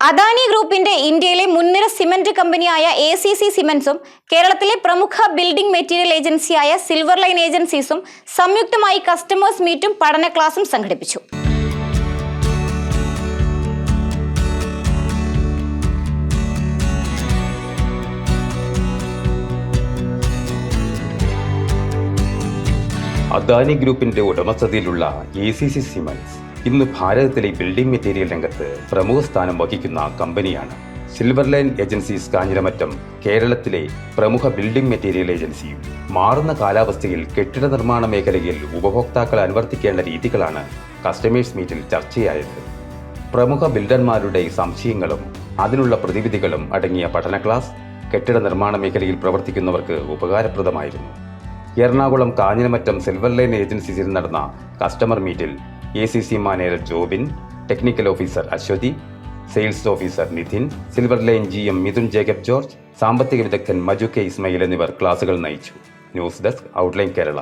അദാനി ഗ്രൂപ്പിന്റെ ഇന്ത്യയിലെ മുൻനിര സിമന്റ് കമ്പനിയായ എ സി സി സിമന്റ്സും കേരളത്തിലെ പ്രമുഖ ബിൽഡിംഗ് മെറ്റീരിയൽ ഏജൻസിയായ സിൽവർ ലൈൻ ഏജൻസീസും സംയുക്തമായി കസ്റ്റമേഴ്സ് മീറ്റും പഠന ക്ലാസും സംഘടിപ്പിച്ചു. അദാനി ഗ്രൂപ്പിന്റെ ഉടമസ്ഥതയിലുള്ള എ സി സി സിമൻസ് ഇന്ന് ഭാരതത്തിലെ ബിൽഡിംഗ് മെറ്റീരിയൽ രംഗത്ത് പ്രമുഖ സ്ഥാനം വഹിക്കുന്ന കമ്പനിയാണ്. സിൽവർ ലൈൻ ഏജൻസീസ് കാഞ്ഞിരമറ്റം കേരളത്തിലെ പ്രമുഖ ബിൽഡിംഗ് മെറ്റീരിയൽ ഏജൻസിയും മാറുന്ന കാലാവസ്ഥയിൽ കെട്ടിട നിർമ്മാണ മേഖലയിൽ ഉപഭോക്താക്കൾ അനുവർത്തിക്കേണ്ട രീതികളാണ് കസ്റ്റമേഴ്സ് മീറ്റിൽ ചർച്ചയായത്. പ്രമുഖ ബിൽഡർമാരുടെ സംശയങ്ങളും അതിനുള്ള പ്രതിവിധികളും അടങ്ങിയ പഠന ക്ലാസ് കെട്ടിട നിർമ്മാണ മേഖലയിൽ പ്രവർത്തിക്കുന്നവർക്ക് ഉപകാരപ്രദമായിരുന്നു. എറണാകുളം കാഞ്ഞിരമറ്റം സിൽവർ ലൈൻ ഏജൻസീസിൽ നടന്ന കസ്റ്റമർ മീറ്റിൽ A C C manager Jobin technical officer Aswathy sales officer Nithin silver line G M Mithun Jacob George സാമ്പത്തിക വിദഗ്ധൻ മജു കെ ഇസ്മയിൽ എന്നിവർ ക്ലാസുകൾ നയിച്ചു. News desk Outline Kerala.